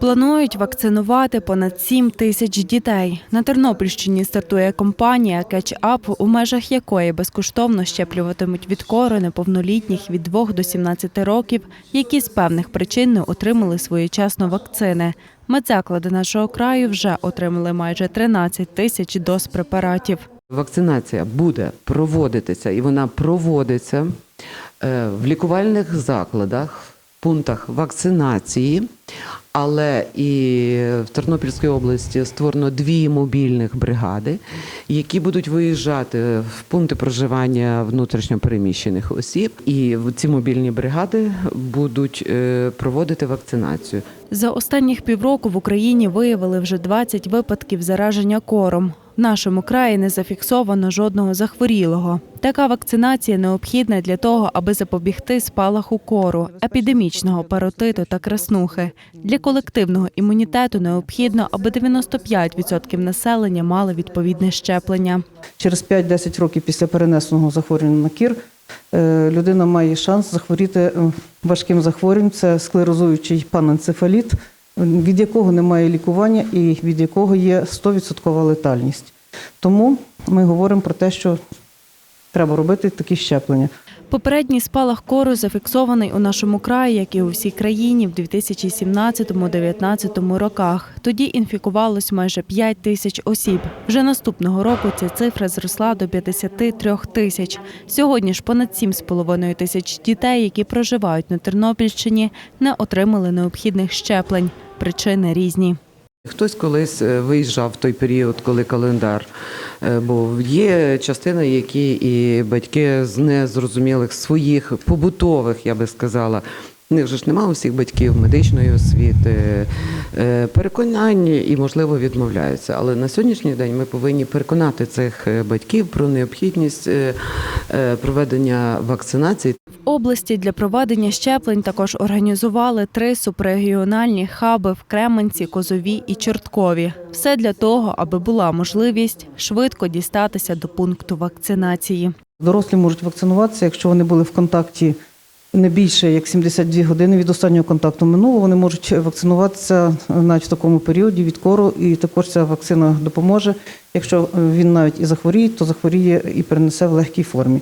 Планують вакцинувати понад 7 тисяч дітей. На Тернопільщині стартує кампанія «Кетч-ап», у межах якої безкоштовно щеплюватимуть від кору неповнолітніх від 2 до 17 років, які з певних причин не отримали своєчасно вакцини. Медзаклади нашого краю вже отримали майже 13 тисяч доз препаратів. Вакцинація буде проводитися і вона проводиться е, в лікувальних закладах, пунктах вакцинації. Але і в Тернопільській області створено дві мобільних бригади, які будуть виїжджати в пункти проживання внутрішньопереміщених осіб. І ці мобільні бригади будуть е, проводити вакцинацію. За останніх півроку в Україні виявили вже 20 випадків зараження кором. В нашому краї не зафіксовано жодного захворілого. Така вакцинація необхідна для того, аби запобігти спалаху кору, епідемічного паротиту та краснухи. Для колективного імунітету необхідно, аби 95% населення мали відповідне щеплення. Через 5-10 років після перенесеного захворювання на кір е, людина має шанс захворіти е, важким захворюванням. Це склерозуючий паненцефаліт, від якого немає лікування і від якого є 100% летальність. Тому ми говоримо про те, що треба робити такі щеплення. Попередній спалах кору зафіксований у нашому краї, як і у всій країні, в 2017-2019 роках. Тоді інфікувалось майже 5 тисяч осіб. Вже наступного року ця цифра зросла до 53 тисяч. Сьогодні ж понад 7,5 тисяч дітей, які проживають на Тернопільщині, не отримали необхідних щеплень. Причини різні. Хтось колись е, виїжджав в той період, коли календар е, був. Є частина, які і батьки з незрозумілих своїх побутових, я би сказала. В них же ж немає усіх батьків медичної освіти, е, переконань і, можливо, відмовляються. Але на сьогоднішній день ми повинні переконати цих батьків про необхідність проведення вакцинації. Області для проведення щеплень також організували три субрегіональні хаби в Кременці, Козові і Чорткові. Все для того, аби була можливість швидко дістатися до пункту вакцинації. Дорослі можуть вакцинуватися, якщо вони були в контакті не більше як 72 години від останнього контакту минуло. Вони можуть вакцинуватися навіть в такому періоді від кору, і також ця вакцина допоможе. Якщо він навіть і захворіє, то захворіє і перенесе в легкій формі.